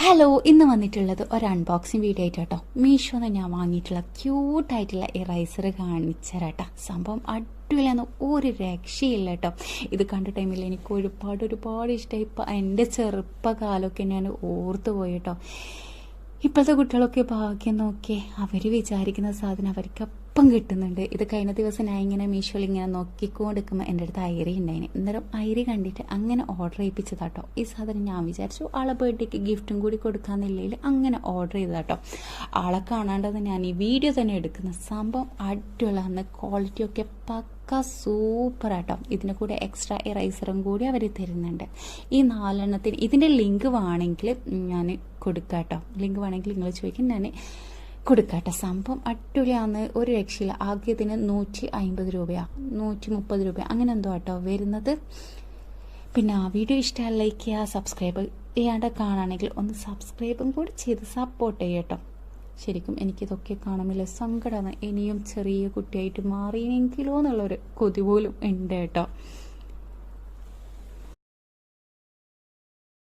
Hello ഇന്ന് വന്നിട്ടുള്ളത് ഒരു അൺബോക്സിങ് വീഡിയോ ആയിട്ട് കേട്ടോ. മീഷോന്ന് ഞാൻ വാങ്ങിയിട്ടുള്ള ക്യൂട്ടായിട്ടുള്ള ഇറൈസർ കാണിച്ചു തരാട്ടോ സംഭവം അടിപൊളിയാണ് ഒരു രക്ഷയില്ല കേട്ടോ. ഇത് കണ്ട ടൈമിൽ എനിക്ക് ഒരുപാട് ഒരുപാട് ഇഷ്ടമായി ഇപ്പം എന്റെ ചെറുപ്പകാലമൊക്കെ ഞാൻ ഓർത്തു പോയി കേട്ടോ. ഇപ്പോഴത്തെ കുട്ടികളൊക്കെ ഭാഗ്യം നോക്കി അവർ വിചാരിക്കുന്ന സാധനം അവർക്ക് അപ്പം കിട്ടുന്നുണ്ട്. ഇത് കഴിഞ്ഞ ദിവസം ഞാൻ ഇങ്ങനെ മീഷോയിൽ ഇങ്ങനെ നോക്കിക്കൊണ്ടിരിക്കുമ്പോൾ എന്റെ അടുത്ത് ഐറി ഉണ്ടായിന്. അന്നേരം ഐറി കണ്ടിട്ട് അങ്ങനെ ഓർഡർ ചെയ്യിപ്പിച്ചതാട്ടോ ഈ സാധനം ഞാൻ വിചാരിച്ചു ആളെ ബർത്ത്ഡേക്ക് ഗിഫ്റ്റും കൂടി കൊടുക്കാമെന്നില്ലെങ്കിൽ അങ്ങനെ ഓർഡർ ചെയ്തതാട്ടോ. ആളെ കാണാണ്ടത് ഞാൻ ഈ വീഡിയോ തന്നെ എടുക്കുന്ന സംഭവം അടിപൊളിയാണ് ക്വാളിറ്റിയൊക്കെ പക്ക സൂപ്പർ ആട്ടോ ഇതിന് കൂടെ എക്സ്ട്രാ ഇറൈസറും കൂടി അവർ തരുന്നുണ്ട്. ഈ നാലെണ്ണത്തിന് ഇതിന്റെ ലിങ്ക് വേണമെങ്കിൽ ഞാൻ കൊടുക്കാം കേട്ടോ ലിങ്ക് വേണമെങ്കിൽ നിങ്ങൾ ചോദിക്കും. ഞാൻ കൊടുക്കാട്ടോ. സംഭവം അടിപൊളിയാന്ന് ഒരു രക്ഷയില്ല. ആകെ ഇതിന് നൂറ്റി അമ്പത് രൂപയാ. നൂറ്റി മുപ്പത് രൂപ. അങ്ങനെ എന്തോ ആട്ടോ വരുന്നത്. പിന്നെ ആ വീഡിയോ ഇഷ്ടമായി ലൈക്ക് ചെയ്യുക സബ്സ്ക്രൈബ് ചെയ്യാണ്ട് കാണുകയാണെങ്കിൽ ഒന്ന് സബ്സ്ക്രൈബും കൂടി ചെയ്ത് സപ്പോർട്ട് ചെയ്യട്ടോ ശരിക്കും എനിക്കിതൊക്കെ കാണുമ്പോൾ സങ്കടമാണ് ഇനിയും ചെറിയ കുട്ടിയായിട്ട് മാറിയെങ്കിലോ എന്നുള്ളൊരു കൊതി പോലും ഉണ്ട് കേട്ടോ.